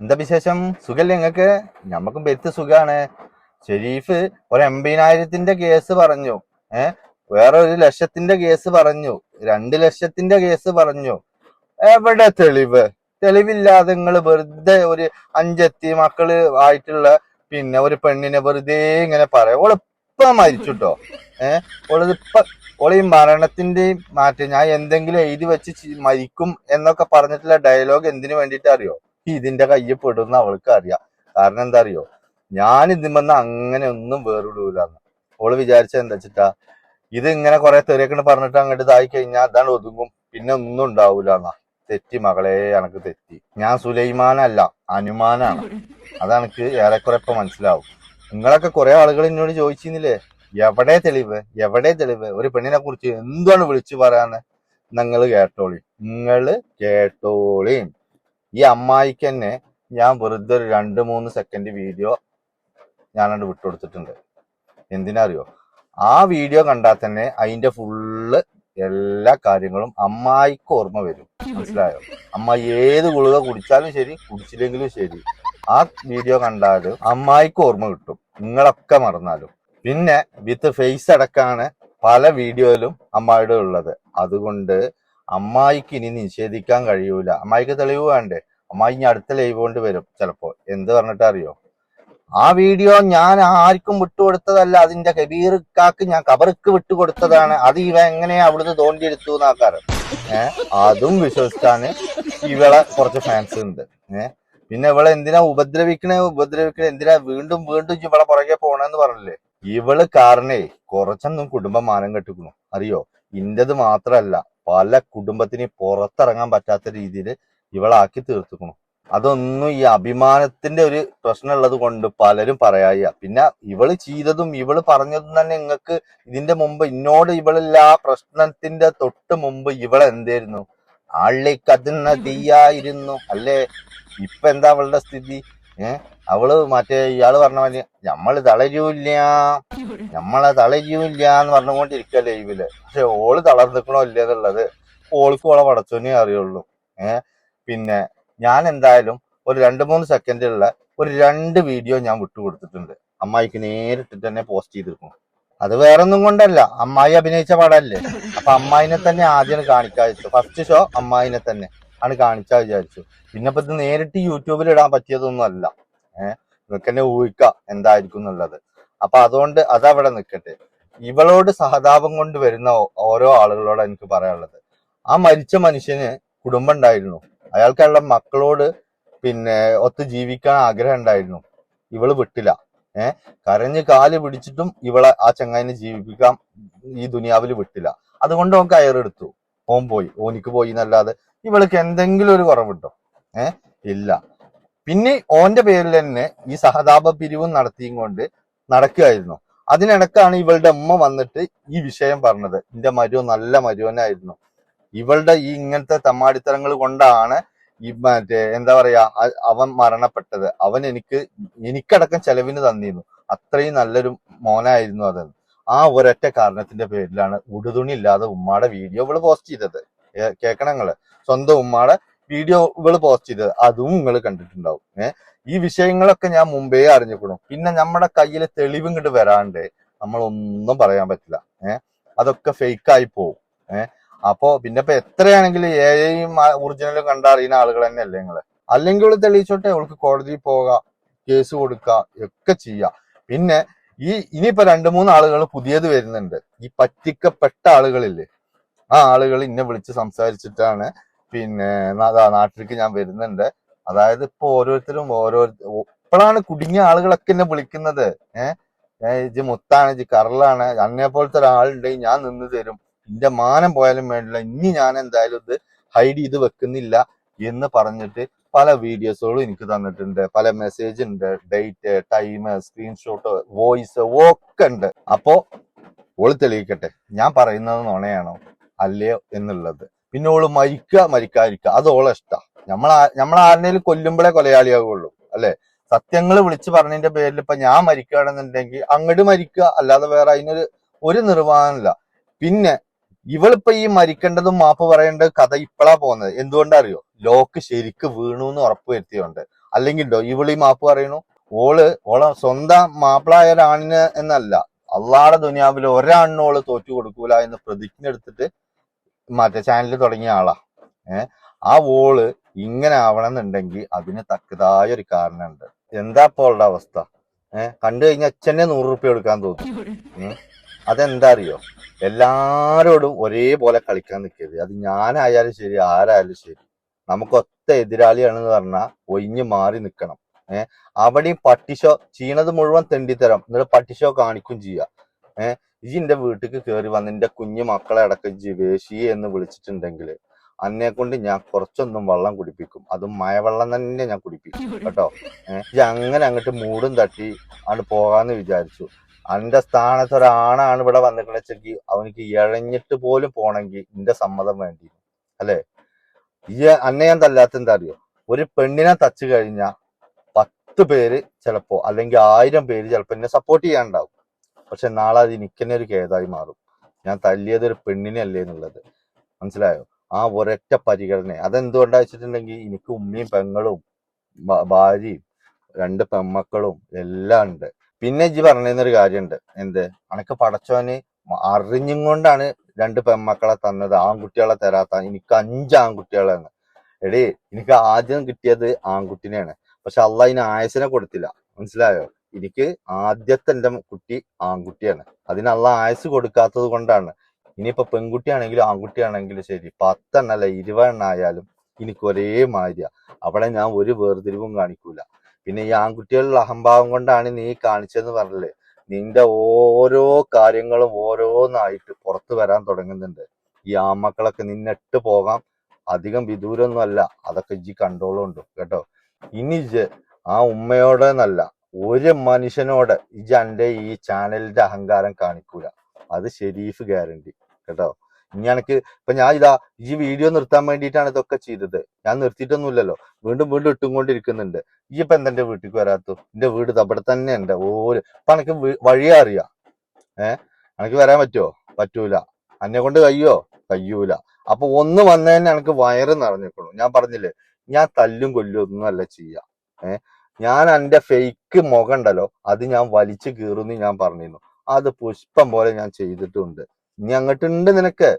എന്താ വിശേഷം? സുഖല്ലേ നിങ്ങക്ക് ഞമ്മക്കും പെരുത്ത് സുഖാണ്. ഷെരീഫ് ഒരു എൺപതിനായിരത്തിന്റെ കേസ് പറഞ്ഞു. ഏഹ് വേറെ ഒരു ലക്ഷത്തിന്റെ കേസ് പറഞ്ഞു. രണ്ട് ലക്ഷത്തിന്റെ കേസ് പറഞ്ഞു. എവിടെ തെളിവ്? തെളിവില്ലാതെ നിങ്ങൾ വെറുതെ ഒരു അഞ്ചെത്തി മക്കൾ ആയിട്ടുള്ള പിന്നെ ഒരു പെണ്ണിനെ വെറുതെ ഇങ്ങനെ പറയാം. ഓളിപ്പ മരിച്ചുട്ടോ. ഏഹ് ഓളിപ്പ ഓളെ ഈ മരണത്തിന്റെയും മാറ്റം ഞാൻ എന്തെങ്കിലും എഴുതി വെച്ച് മരിക്കും എന്നൊക്കെ പറഞ്ഞിട്ടുള്ള ഡയലോഗ് എന്തിനു വേണ്ടിയിട്ട് അറിയോ ഇതിന്റെ കയ്യിൽ പെടുന്ന അവൾക്ക് അറിയാം. കാരണം എന്താ അറിയോ ഞാൻ ഇതിമെന്ന് അങ്ങനെ ഒന്നും വേറിടൂലെന്ന് അവൾ വിചാരിച്ച എന്താ വെച്ചിട്ടാ? ഇത് ഇങ്ങനെ കുറെ തെറിയൊക്കെ പറഞ്ഞിട്ട് അങ്ങോട്ട് ഇതായി കഴിഞ്ഞാൽ അതാണ് ഒതുങ്ങും. പിന്നെ ഒന്നും ഉണ്ടാവൂല എന്നാ. തെറ്റി മകളെ എനക്ക് തെറ്റി. ഞാൻ സുലൈമാനല്ല അനുമാനാണ് അതെനിക്ക് ഏറെക്കുറെ ഇപ്പൊ മനസ്സിലാവും. നിങ്ങളൊക്കെ കുറെ ആളുകൾ എന്നോട് ചോദിച്ചിരുന്നില്ലേ എവിടെ തെളിവ്? എവിടെ തെളിവ്? ഒരു പെണ്ണിനെ കുറിച്ച് എന്താണ് വിളിച്ചു പറയാന്ന് നിങ്ങൾ കേട്ടോളി. നിങ്ങൾ കേട്ടോളി. ഈ അമ്മായിക്ക് തന്നെ ഞാൻ വെറുതെ ഒരു രണ്ട് മൂന്ന് സെക്കൻഡ് വീഡിയോ ഞാനത് വിട്ടുകൊടുത്തിട്ടുണ്ട്. എന്തിനാ അറിയോ ആ വീഡിയോ കണ്ടാൽ തന്നെ അതിന്റെ ഫുള്ള് എല്ലാ കാര്യങ്ങളും അമ്മായിക്ക് ഓർമ്മ വരും. മനസ്സിലായോ? അമ്മായി ഏത് ഗുളിക കുടിച്ചാലും ശരി കുടിച്ചില്ലെങ്കിലും ശരി. ആ വീഡിയോ കണ്ടാലും അമ്മായിക്ക് ഓർമ്മ കിട്ടും. നിങ്ങളൊക്കെ മറന്നാലും. പിന്നെ വിത്ത് ഫേസ് അടക്കാണ് പല വീഡിയോയിലും അമ്മായിയുടെ ഉള്ളത്. അതുകൊണ്ട് അമ്മായിക്ക് ഇനി നിഷേധിക്കാൻ കഴിയൂല. അമ്മായിക്ക് തെളിവ് വേണ്ടേ? അമ്മായി ഇനി അടുത്ത ലൈവ് കൊണ്ട് വരും. ചിലപ്പോ എന്ത് പറഞ്ഞിട്ട് അറിയോ? ആ വീഡിയോ ഞാൻ ആർക്കും വിട്ടുകൊടുത്തതല്ല. അതിന്റെ കബീർ കാക്ക് ഞാൻ കബർക്ക് വിട്ടുകൊടുത്തതാണ്. അത് ഇവ എങ്ങനെയാ അവിടുന്ന് തോണ്ടിയെടുത്തു എന്നാക്കാറ് ഏഹ് അതും വിശ്വസിച്ചാണ് ഇവളെ കുറച്ച് ഫാൻസ് ഉണ്ട്. ഏഹ് പിന്നെ ഇവളെ എന്തിനാ ഉപദ്രവിക്കണേ? ഉപദ്രവിക്കണേ? എന്തിനാ വീണ്ടും വീണ്ടും ഇവളെ പുറകെ പോണെന്ന് പറഞ്ഞില്ലേ? ഇവൾ കാരണേ കുറച്ചൊന്നും കുടുംബം മാനം കെട്ടിക്കണു. അറിയോ? ഇന്റത് മാത്രല്ല പല കുടുംബത്തിന് പുറത്തിറങ്ങാൻ പറ്റാത്ത രീതിയിൽ ഇവളാക്കി തീർത്തുക്കണു. അതൊന്നും ഈ അഭിമാനത്തിന്റെ ഒരു പ്രശ്നമുള്ളത് കൊണ്ട് പലരും പറയായ പിന്നെ ഇവൾ ചെയ്തതും ഇവൾ പറഞ്ഞതും തന്നെ നിങ്ങൾക്ക് ഇതിന്റെ മുമ്പ് ഇന്നോട് ഇവളില്ല ആ പ്രശ്നത്തിന്റെ തൊട്ട് മുമ്പ് ഇവൾ എന്തായിരുന്നു ആളിക്കതിന്ന തീയായിരുന്നു. അല്ലേ? ഇപ്പൊ എന്താ അവളുടെ സ്ഥിതി? ഏ? അവൾ മറ്റേ ഇയാൾ പറഞ്ഞ മതി നമ്മൾ തളരൂല്ല. നമ്മളെ തളരൂല്ല എന്ന് പറഞ്ഞുകൊണ്ടിരിക്കുക ലൈവിൽ പക്ഷെ ഓൾ തളർന്നിക്കണോ അല്ലേന്നുള്ളത് ഓൾക്ക് ഓളെ പടച്ചോനെ അറിയുള്ളൂ. ഏ? പിന്നെ ഞാൻ എന്തായാലും ഒരു രണ്ട് മൂന്ന് സെക്കൻഡുള്ള ഒരു രണ്ട് വീഡിയോ ഞാൻ വിട്ടുകൊടുത്തിട്ടുണ്ട്. അമ്മായിക്ക് നേരിട്ടിട്ട് തന്നെ പോസ്റ്റ് ചെയ്തിരിക്കും അത് വേറെ ഒന്നും കൊണ്ടല്ല. അമ്മായി അഭിനയിച്ച പടമല്ലേ അപ്പൊ അമ്മായിനെ തന്നെ ആദ്യം കാണിക്കാ വെച്ചു ഫസ്റ്റ് ഷോ അമ്മായിനെ തന്നെ ആണ് കാണിച്ചാ വിചാരിച്ചു പിന്നെ ഇപ്പൊ ഇത് നേരിട്ട് യൂട്യൂബിൽ ഇടാൻ പറ്റിയതൊന്നും അല്ല. ഏഹ് നിങ്ങൾക്ക് തന്നെ ഊഹിക്കാം എന്തായിരിക്കും എന്നുള്ളത്. അപ്പൊ അതുകൊണ്ട് അതവിടെ നിൽക്കട്ടെ ഇവളോട് സഹതാപം കൊണ്ട് വരുന്ന ഓരോ ആളുകളോട് എനിക്ക് പറയാനുള്ളത്. ആ മരിച്ച മനുഷ്യന് കുടുംബം ഉണ്ടായിരുന്നു. അയാൾക്കുള്ള മക്കളോട് പിന്നെ ഒത്ത് ജീവിക്കാൻ ആഗ്രഹം ഉണ്ടായിരുന്നു. ഇവൾ വിട്ടില്ല. ഏഹ് കരഞ്ഞ് കാൽ പിടിച്ചിട്ടും ഇവളെ ആ ചങ്ങായിനെ ജീവിപ്പിക്കാൻ ഈ ദുനിയാവിൽ വിട്ടില്ല. അതുകൊണ്ട് ഓൻ കയറെടുത്തു ഓം പോയി. ഓനിക്ക് പോയി എന്നല്ലാതെ ഇവൾക്ക് എന്തെങ്കിലും ഒരു കുറവുണ്ടോ? ഏഹ് ഇല്ല. പിന്നെ ഓന്റെ പേരിൽ തന്നെ ഈ സഹതാപ പിരിവും നടത്തിയും കൊണ്ട് നടക്കുകയായിരുന്നു. അതിനിടക്കാണ് ഇവളുടെ അമ്മ വന്നിട്ട് ഈ വിഷയം പറഞ്ഞത്. എന്റെ മരുവൻ നല്ല മരുവനായിരുന്നു. ഇവളുടെ ഈ ഇങ്ങനത്തെ തമ്മാടിത്തരങ്ങൾ കൊണ്ടാണ് ഈ മറ്റേ എന്താ പറയാ അവൻ മരണപ്പെട്ടത്. അവൻ എനിക്ക് എനിക്കടക്കം ചെലവിന് തന്നിരുന്നു. അത്രയും നല്ലൊരു മോനായിരുന്നു അത്. ആ ഒരൊറ്റ കാരണത്തിന്റെ പേരിലാണ് ഉടുതുണി ഇല്ലാതെ ഉമ്മാടെ വീഡിയോ ഇവൾ പോസ്റ്റ് ചെയ്തത്. കേക്കണം സ്വന്തം ഉമ്മാടെ വീഡിയോ ഇവൾ പോസ്റ്റ് ചെയ്തത്. അതും നിങ്ങൾ കണ്ടിട്ടുണ്ടാവും. ഏഹ് ഈ വിഷയങ്ങളൊക്കെ ഞാൻ മുമ്പേ അറിഞ്ഞിക്കണം പിന്നെ നമ്മുടെ കയ്യിൽ തെളിവും ഇങ്ങോട്ട് വരാണ്ട് നമ്മളൊന്നും പറയാൻ പറ്റില്ല. ഏഹ് അതൊക്കെ ഫേക്കായി പോവും. ഏഹ് അപ്പോ പിന്നെ ഇപ്പൊ എത്രയാണെങ്കിലും എയും ഒറിജിനലും കണ്ടറിയുന്ന ആളുകൾ തന്നെയല്ലേ നിങ്ങൾ? അല്ലെങ്കിൽ ഇവിടെ തെളിയിച്ചോട്ടെ അവൾക്ക് കോടതിയിൽ പോകാം കേസ് കൊടുക്കുക ഒക്കെ ചെയ്യാം. പിന്നെ ഈ ഇനിയിപ്പോ രണ്ടു മൂന്ന് ആളുകൾ പുതിയത് വരുന്നുണ്ട്. ഈ പറ്റിക്കപ്പെട്ട ആളുകളില്ലേ? ആ ആളുകൾ ഇന്നെ വിളിച്ച് സംസാരിച്ചിട്ടാണ് പിന്നെ നാട്ടിലേക്ക് ഞാൻ വരുന്നുണ്ട്. അതായത് ഇപ്പൊ ഓരോരുത്തരും ഓരോ ഇപ്പോഴാണ് കുടുങ്ങിയ ആളുകളൊക്കെ എന്നെ വിളിക്കുന്നത്. ഏഹ് ഇജ് മുത്താണ് ഇജ് കറലാണ് അന്നെ പോലത്തെ ഒരാളുണ്ടെങ്കിൽ ഞാൻ നിന്ന് തരും. എന്റെ മാനം പോയാലും വേണ്ടില്ല. ഇനി ഞാൻ എന്തായാലും ഇത് ഹൈഡ് ചെയ്ത് വെക്കുന്നില്ല എന്ന് പറഞ്ഞിട്ട് പല വീഡിയോസുകളും എനിക്ക് തന്നിട്ടുണ്ട്. പല മെസ്സേജ് ഉണ്ട് ഡേറ്റ് ടൈം സ്ക്രീൻഷോട്ട് വോയിസ് ഒക്കെ ഉണ്ട്. അപ്പോ ഓൾ തെളിയിക്കട്ടെ. ഞാൻ പറയുന്നത് നുണയാണോ? അല്ലയോ എന്നുള്ളത്. പിന്നെ ഓൾ മരിക്കുക മരിക്കാതിരിക്കുക അത് ഓളെ ഇഷ്ടാ. നമ്മൾ ആരുടെയും കൊല്ലുമ്പോഴേ കൊലയാളിയാകുള്ളൂ അല്ലെ? സത്യങ്ങൾ വിളിച്ചു പറഞ്ഞതിന്റെ പേരിൽ ഇപ്പൊ ഞാൻ മരിക്കുകയാണെന്നുണ്ടെങ്കിൽ അങ്ങോട്ട് മരിക്കുക. അല്ലാതെ വേറെ അതിനൊരു ഒരു നിർവാഹമില്ല പിന്നെ ഇവളിപ്പോ ഈ മരിക്കേണ്ടതും മാപ്പ് പറയേണ്ട കഥ ഇപ്പളാ പോകുന്നത്. എന്തുകൊണ്ടറിയോ? ലോക്ക് ശരിക്ക് വീണു എന്ന് ഉറപ്പ് വരുത്തിയോണ്ട്. അല്ലെങ്കിൽ ഇവൾ ഈ മാപ്പ് പറയണു ഓൾ ഓള സ്വന്തം മാപ്പിളായ ഒരാണിന് എന്നല്ല അള്ളാടെ ദുനിയാവിൽ ഒരാണിനും ഓൾ തോറ്റു കൊടുക്കൂല എന്ന് പ്രതിജ്ഞ എടുത്തിട്ട് മറ്റേ ചാനൽ തുടങ്ങിയ ആളാ. ഏഹ്? ആ ഓൾ ഇങ്ങനെ ആവണമെന്നുണ്ടെങ്കിൽ അതിന് തക്കതായ ഒരു കാരണമുണ്ട്. എന്താ ഇപ്പോൾ അവസ്ഥ? ഏഹ്? കണ്ടു കഴിഞ്ഞാൽ അച്ഛനെ നൂറ് റുപ്യ കൊടുക്കാൻ തോന്നും. അതെന്താ അറിയോ എല്ലാരോടും ഒരേപോലെ കളിക്കാൻ നിൽക്കരുത് അത് ഞാനായാലും ശരി ആരായാലും ശരി. നമുക്ക് ഒത്ത എതിരാളിയാണെന്ന് പറഞ്ഞാൽ ഒഴിഞ്ഞു മാറി നിൽക്കണം ഏഹ് അവിടെയും പട്ടിഷോ ചെയ്യണത് മുഴുവൻ തെണ്ടിത്തരം. എന്നിട്ട് പട്ടിഷോ കാണിക്കും ചെയ്യുക ഏഹ് ഈ എന്റെ വീട്ടിക്ക് കയറി വന്ന് എന്റെ കുഞ്ഞു മക്കളെ അടക്കം ജിവേശി എന്ന് വിളിച്ചിട്ടുണ്ടെങ്കിൽ അന്നെ കൊണ്ട് ഞാൻ കുറച്ചൊന്നും വെള്ളം കുടിപ്പിക്കും. അതും മഴവെള്ളം തന്നെ ഞാൻ കുടിപ്പിക്കും. കേട്ടോ? ഏഹ് അങ്ങനെ അങ്ങോട്ട് മൂടും തട്ടി ആണ് പോകാന്ന് വിചാരിച്ചു. അന്റെ സ്ഥാനത്ത് ഒരാണാണ് ഇവിടെ വന്നിട്ടുണ്ടെങ്കിൽ അവനിക്ക് ഇഴഞ്ഞിട്ട് പോലും പോണെങ്കിൽ എന്റെ സമ്മതം വേണ്ടി അല്ലെ? ഈ അന്നെ തല്ലാത്ത എന്താ അറിയോ? ഒരു പെണ്ണിനെ തച്ചു കഴിഞ്ഞാൽ പത്ത് പേര് ചിലപ്പോ അല്ലെങ്കിൽ ആയിരം പേര് ചിലപ്പോ എന്നെ സപ്പോർട്ട് ചെയ്യാണ്ടാവും പക്ഷെ നാളെ അത് എനിക്ക് തന്നെ ഒരു കേതായി മാറും. ഞാൻ തല്ലിയത് ഒരു പെണ്ണിനെ അല്ലേ എന്നുള്ളത്. മനസ്സിലായോ? ആ ഒരൊറ്റ പരിഗണന. അതെന്തുകൊണ്ടാ വെച്ചിട്ടുണ്ടെങ്കിൽ എനിക്ക് ഉമ്മയും പെങ്ങളും ഭാര്യയും രണ്ട് പെമ്മക്കളും എല്ലാം ഉണ്ട്. പിന്നെ ഇജ്ജി പറഞ്ഞൊരു കാര്യമുണ്ട് എന്ത്? അനക്ക് പടച്ചോന് അറിഞ്ഞും കൊണ്ടാണ് രണ്ട് പെമ്മക്കളെ തന്നത്. ആൺകുട്ടികളെ തരാത്ത എനിക്ക് അഞ്ച് ആൺകുട്ടികളാണ്. എടി എനിക്ക് ആദ്യം കിട്ടിയത് ആൺകുട്ടിനെയാണ്. പക്ഷെ അള്ള അതിന് ആയസിനെ കൊടുത്തില്ല. മനസ്സിലായോ? എനിക്ക് ആദ്യത്തെ എന്റെ കുട്ടി ആൺകുട്ടിയാണ്. അതിന് അള്ള ആയസ് കൊടുക്കാത്തത് കൊണ്ടാണ്. ഇനിയിപ്പോ പെൺകുട്ടിയാണെങ്കിലും ആൺകുട്ടിയാണെങ്കിലും ശരി. പത്തെണ്ണല്ല ഇരുപതെണ്ണ ആയാലും എനിക്ക് ഒരേ മാതിരിയാ അവിടെ ഞാൻ ഒരു വേർതിരിവും കാണിക്കൂല. പിന്നെ ഈ ആൺകുട്ടികളുടെ അഹംഭാവം കൊണ്ടാണ് നീ കാണിച്ചതെന്ന് പറഞ്ഞില്ലേ? നിന്റെ ഓരോ കാര്യങ്ങളും ഓരോന്നായിട്ട് പുറത്തു വരാൻ തുടങ്ങുന്നുണ്ട്. ഈ ആമക്കളൊക്കെ നിന്നിട്ട് പോകാം. അധികം വിദൂരൊന്നും അല്ല അതൊക്കെ ഇജ്ജി കണ്ടോളുണ്ട് കേട്ടോ? ഇനി ഇജ്ജ് ആ ഉമ്മയോടെന്നല്ല ഒരു മനുഷ്യനോട് ഇജ് എന്റെ ഈ ചാനലിന്റെ അഹങ്കാരം കാണിക്കൂല. അത് ഷെരീഫ് ഗ്യാരണ്ടി. കേട്ടോ? ഇനി എനക്ക് ഇപ്പൊ ഞാൻ ഇതാ ഈ വീഡിയോ നിർത്താൻ വേണ്ടിയിട്ടാണ് ഇതൊക്കെ ചെയ്തത്. ഞാൻ നിർത്തിയിട്ടൊന്നുമില്ലല്ലോ. വീണ്ടും വീണ്ടും ഇട്ടുകൊണ്ടിരിക്കുന്നുണ്ട്. ഈ ഇപ്പൊ എന്താ എന്റെ വീട്ടിലേക്ക് വരാത്തു എന്റെ വീട് അവിടെ തന്നെ ഉണ്ട്. ഓര് ഇപ്പൊ എനിക്ക് വഴിയാ അറിയാം. ഏഹ് എനിക്ക് വരാൻ പറ്റുമോ പറ്റൂല. എന്നെ കൊണ്ട് കയ്യോ? കയ്യൂല. അപ്പൊ ഒന്ന് വന്നതന്നെ എനിക്ക് വയറ് നിറഞ്ഞിക്കണു ഞാൻ പറഞ്ഞില്ലേ? ഞാൻ തല്ലും കൊല്ലും ഒന്നും അല്ല ചെയ്യാ. ഏഹ് ഞാൻ എന്റെ ഫേക്ക് മുഖം ഉണ്ടല്ലോ അത് ഞാൻ വലിച്ചു കീറുന്നു ഞാൻ പറഞ്ഞിരുന്നു. അത് പുഷ്പം പോലെ ഞാൻ ചെയ്തിട്ടുണ്ട്. ഇനി അങ്ങോട്ടുണ്ട് നിനക്ക്.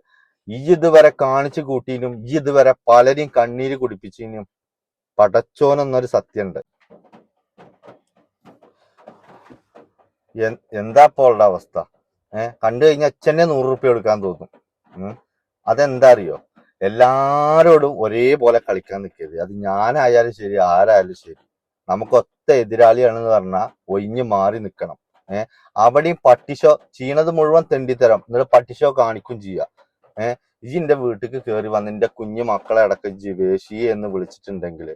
ഈ ഇതുവരെ കാണിച്ചു കൂട്ടിനും ഈ ഇതുവരെ പലരെയും കണ്ണീര് കുടിപ്പിച്ചിനും പടച്ചോനെന്നൊരു സത്യമുണ്ട്. എന്താ പോളുടെ അവസ്ഥ? ഏഹ് കണ്ടു കഴിഞ്ഞാൽ അച്ഛനെ നൂറ് റുപ്യ കൊടുക്കാൻ തോന്നും. അതെന്താ അറിയോ എല്ലാരോടും ഒരേപോലെ കളിക്കാൻ നിൽക്കരുത്. അത് ഞാനായാലും ശരി ആരായാലും ശരി. നമുക്ക് ഒത്ത എതിരാളിയാണെന്ന് പറഞ്ഞാൽ ഒഴിഞ്ഞു മാറി നിൽക്കണം. ഏഹ് അവിടെയും പട്ടിഷോ ചെയ്യണത് മുഴുവൻ തെണ്ടിത്തരം. എന്നിട്ട് പട്ടിഷോ കാണിക്കും ചെയ്യുക ഏഹ് ഈ എന്റെ വീട്ടിൽ കയറി വന്ന് എന്റെ കുഞ്ഞു മക്കളെ അടക്കം ജിവേഷി എന്ന് വിളിച്ചിട്ടുണ്ടെങ്കിൽ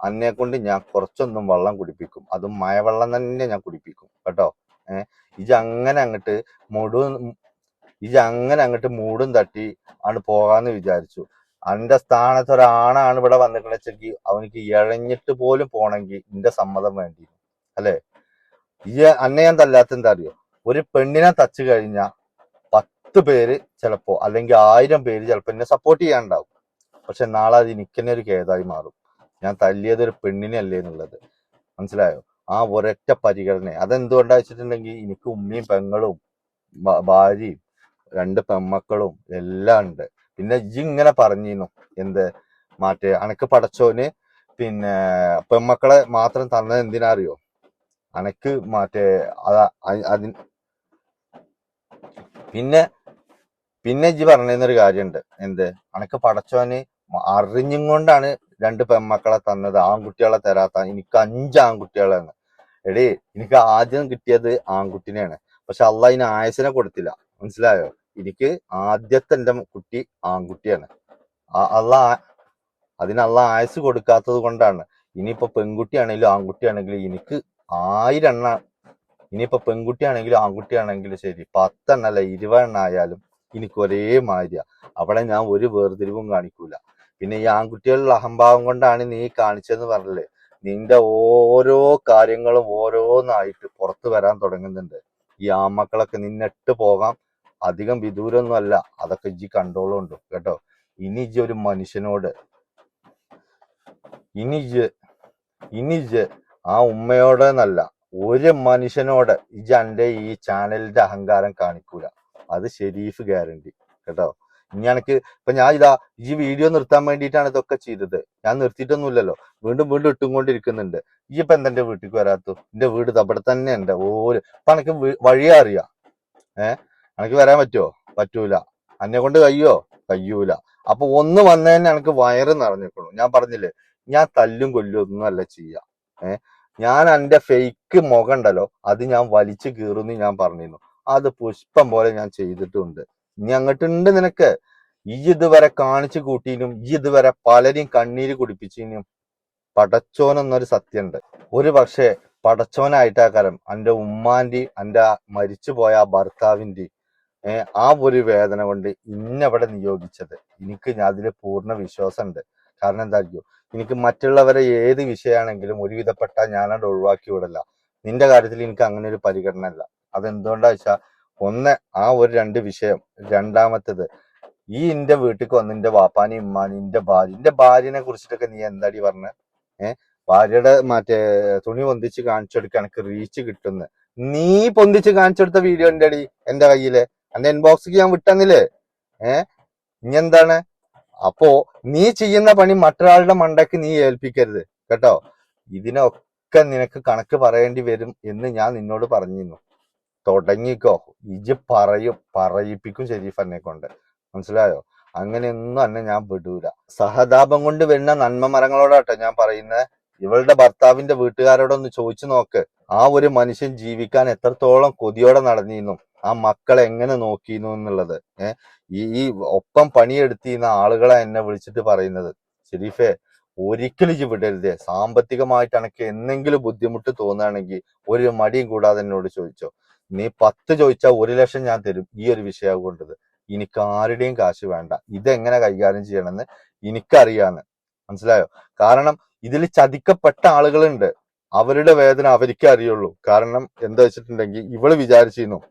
അന്നെ കൊണ്ട് ഞാൻ കുറച്ചൊന്നും വെള്ളം കുടിപ്പിക്കും. അതും മഴവെള്ളം തന്നെ ഞാൻ കുടിപ്പിക്കും. കേട്ടോ? ഏഹ് ഇജ് അങ്ങനെ അങ്ങോട്ട് മുടു ഇജ് അങ്ങനെ അങ്ങോട്ട് മൂടും തട്ടി ആണ് പോകാന്ന് വിചാരിച്ചു. അന്റെ സ്ഥാനത്ത് ഒരാണാണ് ഇവിടെ വന്നിട്ടുണ്ടെങ്കിൽ അവനിക്ക് ഇഴഞ്ഞിട്ട് പോലും പോണെങ്കിൽ എന്റെ സമ്മതം വേണ്ടി അല്ലെ? ഈ അന്നെ തല്ലാത്ത എന്താ അറിയോ? ഒരു പെണ്ണിനെ തച്ചു കഴിഞ്ഞാൽ പത്ത് പേര് ചിലപ്പോ അല്ലെങ്കിൽ ആയിരം പേര് ചിലപ്പോ എന്നെ സപ്പോർട്ട് ചെയ്യാണ്ടാവും പക്ഷെ നാളെ അത് എനിക്ക് തന്നെ ഒരു കേതായി മാറും. ഞാൻ തല്ലിയത് ഒരു പെണ്ണിനെ അല്ലേ എന്നുള്ളത്. മനസ്സിലായോ? ആ ഒരൊറ്റ പരിഗണന അതെന്തുകൊണ്ടാ വെച്ചിട്ടുണ്ടെങ്കിൽ എനിക്ക് ഉമ്മയും പെങ്ങളും ഭാര്യയും രണ്ട് പെമ്മക്കളും എല്ലാം ഉണ്ട്. പിന്നെ ഇജ്ജ് ഇങ്ങനെ പറഞ്ഞിരുന്നു. എന്ത്? മറ്റേ അനക്ക് പടച്ചോന് പിന്നെ പെമ്മക്കളെ മാത്രം തന്നത് എന്തിനാ അറിയോ? അനക്ക് മറ്റേ അതാ അ- അതിൻ പിന്നെ പിന്നെ ഇജ്ജി പറഞ്ഞൊരു കാര്യമുണ്ട് എന്ത്? അനക്ക് പടച്ചോന് അറിഞ്ഞും കൊണ്ടാണ് രണ്ട് പെമ്മക്കളെ തന്നത്. ആൺകുട്ടികളെ തരാത്ത എനിക്ക് അഞ്ച് ആൺകുട്ടികളാണ്. എടി എനിക്ക് ആദ്യം കിട്ടിയത് ആൺകുട്ടിനെയാണ്. പക്ഷെ അള്ള അതിന് ആയസിനെ കൊടുത്തില്ല. മനസ്സിലായോ? എനിക്ക് ആദ്യത്തെ എന്റെ കുട്ടി ആൺകുട്ടിയാണ്. അള്ള അതിന് ആയസ് കൊടുക്കാത്തത് കൊണ്ടാണ്. ഇനിയിപ്പോ പെൺകുട്ടിയാണെങ്കിലും ആൺകുട്ടിയാണെങ്കിലും എനിക്ക് ആയിരം എണ്ണ ഇനിയിപ്പോ പെൺകുട്ടിയാണെങ്കിലും ആൺകുട്ടിയാണെങ്കിലും ശരി പത്തെണ്ണല്ല ഇരുപതെണ്ണ ആയാലും എനിക്ക് ഒരേ മാതിരിയാ. അവിടെ ഞാൻ ഒരു വേർതിരിവും കാണിക്കൂല. പിന്നെ ഈ ആൺകുട്ടികളുടെ അഹംഭാവം കൊണ്ടാണ് നീ കാണിച്ചതെന്ന് പറഞ്ഞില്ലേ? നിന്റെ ഓരോ കാര്യങ്ങളും ഓരോന്നായിട്ട് പുറത്തു വരാൻ തുടങ്ങുന്നുണ്ട്. ഈ ആമക്കളൊക്കെ നിന്നിട്ട് പോകാം. അധികം വിദൂരൊന്നും അല്ല അതൊക്കെ ഇജ്ജി ഉണ്ട് കേട്ടോ? ഇനി ഇജ്ജ് ഒരു മനുഷ്യനോട് ഇനി ഇജ്ജ് ഇനി ഇജ്ജ് ആ ഉമ്മയോടെ എന്നല്ല ഒരു മനുഷ്യനോട് എന്റെ ഈ ചാനലിന്റെ അഹങ്കാരം കാണിക്കൂല. അത് ഷെരീഫ് ഗ്യാരണ്ടി കേട്ടോ? ഇനി എനിക്ക് ഇപ്പൊ ഞാൻ ഇതാ ഈ വീഡിയോ നിർത്താൻ വേണ്ടിയിട്ടാണ് ഇതൊക്കെ ചെയ്തത്. ഞാൻ നിർത്തിയിട്ടൊന്നുമില്ലല്ലോ. വീണ്ടും വീണ്ടും ഇട്ടുകൊണ്ടിരിക്കുന്നുണ്ട്. ഈ ഇപ്പൊ എന്താ എന്റെ വീട്ടിൽ വരാത്തു എന്റെ വീട് അവിടെ തന്നെ ഉണ്ട്. ഓര് ഇപ്പൊ എനിക്ക് വഴിയാ അറിയാം. ഏഹ് എനിക്ക് വരാൻ പറ്റുമോ? പറ്റൂല. എന്നെ കൊണ്ട് കയ്യോ കയ്യൂല അപ്പൊ ഒന്ന് വന്നതന്നെ എനിക്ക് വയറ് നിറഞ്ഞിക്കണു ഞാൻ പറഞ്ഞില്ലേ ഞാൻ തല്ലും കൊല്ലും ഒന്നും അല്ല ചെയ്യാ. ഏഹ് ഞാൻ എന്റെ ഫേക്ക് മുഖം ഉണ്ടല്ലോ അത് ഞാൻ വലിച്ചു കീറുന്നു ഞാൻ പറഞ്ഞിരുന്നു. അത് പുഷ്പം പോലെ ഞാൻ ചെയ്തിട്ടുണ്ട്. ഇനി അങ്ങോട്ടുണ്ട് നിനക്ക്. ഈ ഇതുവരെ കാണിച്ചു കൂട്ടീനും ഈ ഇതുവരെ പലരെയും കണ്ണീര് കുടിപ്പിച്ചിനും പടച്ചോനെന്നൊരു സത്യമുണ്ട്. ഒരു പക്ഷേ പടച്ചോനായിട്ടാക്കാരം എന്റെ ഉമ്മാന്റെ എന്റെ മരിച്ചു മരിച്ചുപോയ ആ ഭർത്താവിന്റെ ആ ഒരു വേദന കൊണ്ട് ഇന്നവിടെ നിയോഗിച്ചത്. എനിക്ക് അതിൽ പൂർണ വിശ്വാസമുണ്ട്. കാരണം എന്താ അറിയോ? എനിക്ക് മറ്റുള്ളവരെ ഏത് വിഷയമാണെങ്കിലും ഒരുവിധപ്പെട്ട ഞാനത് ഒഴിവാക്കി വിടല്ല നിന്റെ കാര്യത്തിൽ എനിക്ക് അങ്ങനെ ഒരു പരിഗണന ഇല്ല അതെന്തുകൊണ്ടാ വെച്ചാ ഒന്ന് ആ ഒരു രണ്ട് വിഷയം രണ്ടാമത്തേത് ഈ എന്റെ വീട്ടിൽ വന്ന് എന്റെ വാപ്പാനി ഉമ്മാനി എന്റെ ഭാര്യ എന്റെ ഭാര്യനെ കുറിച്ചിട്ടൊക്കെ നീ എന്താടി പറഞ്ഞ? ഏഹ് ഭാര്യയുടെ മറ്റേ തുണി പൊന്തിച്ച് കാണിച്ചെടുക്കാൻ എനിക്ക് റീച്ച് കിട്ടുന്നു. നീ പൊന്തിച്ച് കാണിച്ചെടുത്ത വീഡിയോ ഉണ്ട് അടി എന്റെ കയ്യിൽ? എന്റെ ഇൻബോക്സിക്ക് ഞാൻ വിട്ടന്നില്ലേ? ഏഹ് ഇനി എന്താണ്? അപ്പോ നീ ചെയ്യുന്ന പണി മറ്റൊരാളുടെ മണ്ടയ്ക്ക് നീ ഏൽപ്പിക്കരുത് കേട്ടോ? ഇതിനൊക്കെ നിനക്ക് കണക്ക് പറയേണ്ടി വരും എന്ന് ഞാൻ നിന്നോട് പറഞ്ഞിരുന്നു. തുടങ്ങിക്കോ. ഇജ് പറയും പറയിപ്പിക്കും ഷെരീഫ് എന്നെ കൊണ്ട്. മനസ്സിലായോ? അങ്ങനെയൊന്നും എന്നെ ഞാൻ വിടൂല. സഹതാപം കൊണ്ട് വരുന്ന നന്മ മരങ്ങളോടാട്ടോ ഞാൻ പറയുന്നത്. ഇവളുടെ ഭർത്താവിന്റെ വീട്ടുകാരോടൊന്ന് ചോദിച്ചു നോക്ക്. ആ ഒരു മനുഷ്യൻ ജീവിക്കാൻ എത്രത്തോളം കൊതിയോടെ നടന്നിരുന്നു. ആ മക്കളെ എങ്ങനെ നോക്കിയിരുന്നു എന്നുള്ളത്. ഏഹ് ഈ ഈ ഒപ്പം പണിയെടുത്തിരുന്ന ആളുകളെ എന്നെ വിളിച്ചിട്ട് പറയുന്നത്. ഷെരീഫെ ഒരിക്കലും ഇജ്ജ് വിടരുതേ. സാമ്പത്തികമായിട്ട് എനിക്ക് എന്തെങ്കിലും ബുദ്ധിമുട്ട് തോന്നുകയാണെങ്കിൽ ഒരു മടിയും കൂടാതെ എന്നോട് ചോദിച്ചോ. നീ പത്ത് ചോദിച്ചാൽ ഒരു ലക്ഷം ഞാൻ തരും ഈ ഒരു വിഷയം കൊണ്ടത്. എനിക്ക് ആരുടെയും കാശ് വേണ്ട. ഇതെങ്ങനെ കൈകാര്യം ചെയ്യണമെന്ന് എനിക്കറിയാന്ന്. മനസ്സിലായോ? കാരണം ഇതിൽ ചതിക്കപ്പെട്ട ആളുകളുണ്ട്. അവരുടെ വേദന അവർക്ക് അറിയുള്ളൂ. കാരണം എന്താ വെച്ചിട്ടുണ്ടെങ്കിൽ ഇവൾ വിചാരിച്ചിരുന്നു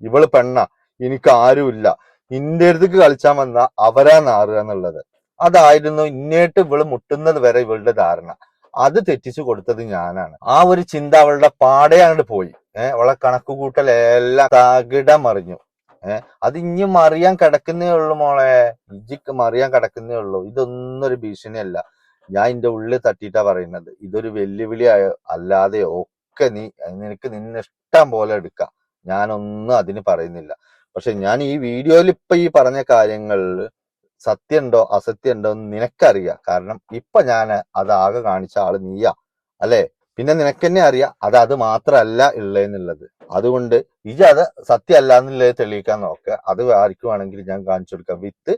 ഇവൾ പെണ്ണ എനിക്ക് ആരുമില്ല. ഇന്റെ അടുത്തേക്ക് കളിച്ചാൻ വന്ന അവരാ നാറുക എന്നുള്ളത്. അതായിരുന്നു ഇന്നേട്ട് ഇവൾ മുട്ടുന്നത് വരെ ഇവളുടെ ധാരണ. അത് തെറ്റിച്ചു കൊടുത്തത് ഞാനാണ്. ആ ഒരു ചിന്ത അവളുടെ പാടെ അങ്ങോട്ട് പോയി. ഏഹ് അവളെ കണക്ക് കൂട്ടലെല്ലാം തകിട മറിഞ്ഞു. ഏഹ് അത് ഇനി മറിയാൻ കിടക്കുന്നേ ഉള്ളൂ മോളെ. ഇജിക്ക് മറിയാൻ കിടക്കുന്നേ ഉള്ളൂ. ഇതൊന്നൊരു ഭീഷണിയല്ല. ഞാൻ എന്റെ ഉള്ളിൽ തട്ടിയിട്ടാ പറയുന്നത്. ഇതൊരു വെല്ലുവിളിയായോ അല്ലാതെയോ ഒക്കെ നീ നിനക്ക് നിന്നിഷ്ടം പോലെ എടുക്കാം. ഞാനൊന്നും അതിന് പറയുന്നില്ല. പക്ഷെ ഞാൻ ഈ വീഡിയോയിൽ ഇപ്പൊ ഈ പറഞ്ഞ കാര്യങ്ങളിൽ സത്യമുണ്ടോ അസത്യമുണ്ടോ എന്ന് നിനക്കറിയാം. കാരണം ഇപ്പൊ ഞാൻ അത് ആകെ കാണിച്ച ആൾ നീയാ. അല്ലേ? പിന്നെ നിനക്ക് തന്നെ അറിയാം. അത് അത് മാത്രമല്ല ഉള്ളതെന്നുള്ളത് അതുകൊണ്ട് ഇജ അത് സത്യമല്ല എന്നുള്ളത് തെളിയിക്കാൻ നോക്കുക അത് ആർക്ക് വേണമെങ്കിൽ ഞാൻ കാണിച്ചു കൊടുക്കാം. വിത്ത്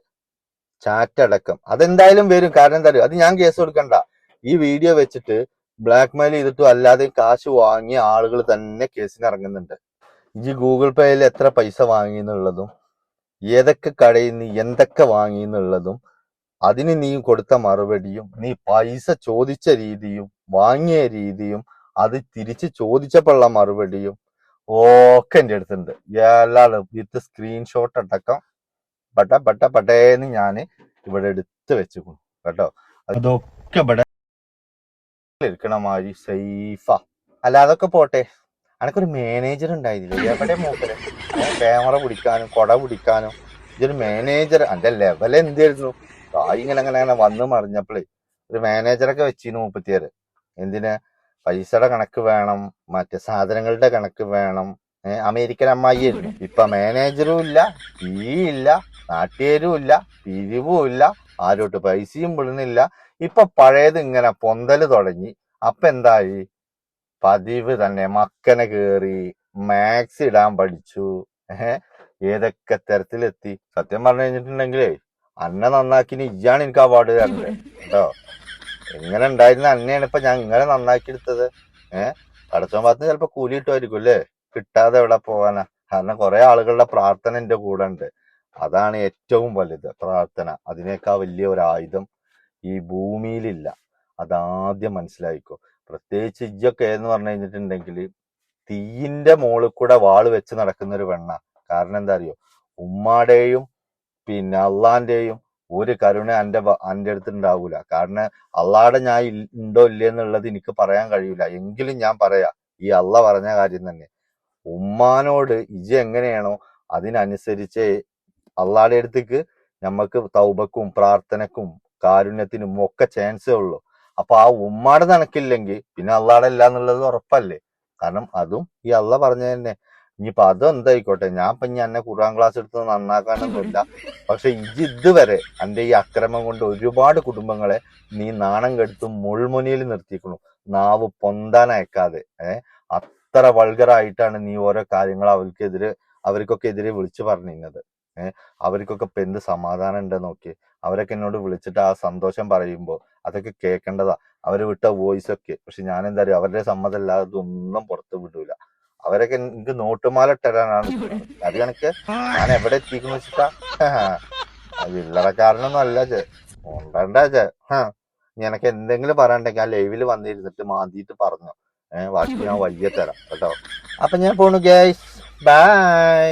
ചാറ്റ് അടക്കം. അതെന്തായാലും വരും. കാരണം എന്താ അത് ഞാൻ കേസ് കൊടുക്കണ്ട. ഈ വീഡിയോ വെച്ചിട്ട് ബ്ലാക്ക് മെയിൽ ചെയ്തിട്ടും അല്ലാതെ കാശ് വാങ്ങിയ ആളുകൾ തന്നെ കേസിന് ഇറങ്ങുന്നുണ്ട്. ഈ ഗൂഗിൾ പേയിൽ എത്ര പൈസ വാങ്ങി എന്നുള്ളതും ഏതൊക്കെ കടയിൽ നിന്ന് എന്തൊക്കെ വാങ്ങി എന്നുള്ളതും അതിന് നീ കൊടുത്ത മറുപടിയും നീ പൈസ ചോദിച്ച രീതിയും വാങ്ങിയ രീതിയും അത് തിരിച്ച് ചോദിച്ചപ്പോഴുള്ള മറുപടിയും ഒക്കെ എന്റെ അടുത്തുണ്ട്. എല്ലാവരും വിത്ത് സ്ക്രീൻഷോട്ട് അടക്കം പട്ട പട്ട പട്ടേന്ന് ഞാൻ ഇവിടെ എടുത്ത് വെച്ചു കേട്ടോ? അതൊക്കെ ഇവിടെ ഇരിക്കണ മാതിരി സേഫാ അല്ല അതൊക്കെ പോട്ടെ. അനക്കൊരു മാനേജർ ഉണ്ടായിരുന്നില്ല. എവിടെ മൂപ്പര് ക്യാമറ പിടിക്കാനും കൊട പിടിക്കാനും ഇതൊരു മാനേജർ അതിന്റെ ലെവൽ എന്തായിരുന്നു കായ് ഇങ്ങനെ അങ്ങനെ അങ്ങനെ വന്ന് മറിഞ്ഞപ്പോഴേ ഒരു മാനേജറൊക്കെ വെച്ചിരുന്നു മുപ്പത്തിയാറ്. എന്തിന്? പൈസയുടെ കണക്ക് വേണം മറ്റേ സാധനങ്ങളുടെ കണക്ക് വേണം. അമേരിക്കൻ അമ്മായി ഇപ്പൊ മാനേജറും ഇല്ല ഫീ ഇല്ല നാട്ടുകാരും ഇല്ല പിരിവും ഇല്ല ആരോട്ട് പൈസയും വിടുന്നില്ല. ഇപ്പൊ പഴയത് ഇങ്ങനെ പൊന്തൽ തുടങ്ങി. അപ്പൊ എന്തായി? പതിവ് തന്നെ. മക്കനെ കേറി മാക്സ് ഇടാൻ പഠിച്ചു. ഏതൊക്കെ തരത്തിലെത്തി? സത്യം പറഞ്ഞു കഴിഞ്ഞിട്ടുണ്ടെങ്കിലേ അന്നെ നന്നാക്കിന് ഇയാണ് എനിക്ക് അവാർഡ് തരണ്ടേ കേട്ടോ? എങ്ങനെ ഉണ്ടായിരുന്ന അന്നെയാണ് ഇപ്പൊ ഞാൻ ഇങ്ങനെ നന്നാക്കി എടുത്തത്. ഏഹ്? കടച്ചോൻ ഭാഗത്ത് ചിലപ്പോ കൂലി കിട്ടുമായിരിക്കും അല്ലേ? കിട്ടാതെ എവിടെ പോകാനാ കാരണം കുറെ ആളുകളുടെ പ്രാർത്ഥന എന്റെ കൂടെ ഉണ്ട്. അതാണ് ഏറ്റവും വലുത് പ്രാർത്ഥന. അതിനേക്കാൾ വലിയ ഒരു ആയുധം ഈ ഭൂമിയിലില്ല. അതാദ്യം മനസ്സിലായിക്കോ. പ്രത്യേകിച്ച് ഇജ്ജൊക്കെ എന്ന് പറഞ്ഞു കഴിഞ്ഞിട്ടുണ്ടെങ്കിൽ തീയിന്റെ മുകളിൽ കൂടെ വാൾ വെച്ച് നടക്കുന്ന ഒരു വെണ്ണ കാരണം എന്താ അറിയോ ഉമ്മാടെയും പിന്നെ അള്ളാന്റെയും ഒരു കരുണ എന്റെ എന്റെ അടുത്ത് ഉണ്ടാവൂല. കാരണം അള്ളാടെ ഞാൻ ഉണ്ടോ ഇല്ലേ എന്നുള്ളത് എനിക്ക് പറയാൻ കഴിയൂല. എങ്കിലും ഞാൻ പറയാ ഈ അള്ള പറഞ്ഞ കാര്യം തന്നെ. ഉമ്മാനോട് ഇജ് എങ്ങനെയാണോ അതിനനുസരിച്ച് അള്ളാടെ അടുത്തേക്ക് നമുക്ക് തൗബക്കും പ്രാർത്ഥനക്കും കാരുണ്യത്തിനും ഒക്കെ ചാൻസേ ഉള്ളൂ. അപ്പൊ ആ ഉമ്മാടെ നനക്കില്ലെങ്കിൽ പിന്നെ അള്ളാടെ ഇല്ല എന്നുള്ളത് ഉറപ്പല്ലേ? കാരണം അതും ഈ അള്ള പറഞ്ഞ തന്നെ ഇനിയിപ്പൊ അതും എന്തായിക്കോട്ടെ ഞാൻ ഇപ്പൊ ഇനി എന്നെ ഖുർആൻ ക്ലാസ് എടുത്ത് നന്നാക്കാനൊന്നുമില്ല. പക്ഷെ ഇജ് ഇതുവരെ എന്റെ ഈ അക്രമം കൊണ്ട് ഒരുപാട് കുടുംബങ്ങളെ നീ നാണം കെടുത്ത് മുൾമുനിയിൽ നിർത്തിക്കണു നാവ് പൊന്താൻ അയക്കാതെ. ഏഹ് അത്ര വൾഗറായിട്ടാണ് നീ ഓരോ കാര്യങ്ങൾ അവർക്കെതിരെ അവർക്കൊക്കെ എതിരെ വിളിച്ചു പറഞ്ഞിരുന്നത്. ഏഹ് അവർക്കൊക്കെ ഇപ്പൊ എന്ത് സമാധാനം ഉണ്ട് നോക്കി അവരൊക്കെ എന്നോട് വിളിച്ചിട്ട് ആ സന്തോഷം പറയുമ്പോ അതൊക്കെ കേൾക്കേണ്ടതാ. അവർ വിട്ട വോയിസ് ഒക്കെ. പക്ഷെ ഞാൻ എന്താ പറയുക അവരുടെ സമ്മതമല്ലാതെ ഒന്നും പുറത്ത് വിടൂല. അവരൊക്കെ എനിക്ക് നോട്ടുമാല ഇട്ടരാനാണ്. അത് കണക്ക് ഞാൻ എവിടെ എത്തിക്കുന്നു വെച്ചിട്ടാ? ചില്ലറക്കാരനൊന്നും അല്ല ചേ. ഉണ്ടണ്ട ചേ. നിനക്ക് എന്തെങ്കിലും പറയണ്ടെങ്കിൽ ആ ലൈവിൽ വന്നിരുന്നിട്ട് മാന്തിയിട്ട് പറഞ്ഞു. ഏഹ് ബാക്കി ഞാൻ വലിയ തരാം കേട്ടോ. അപ്പൊ ഞാൻ പോണു ഗൈസ് ബൈ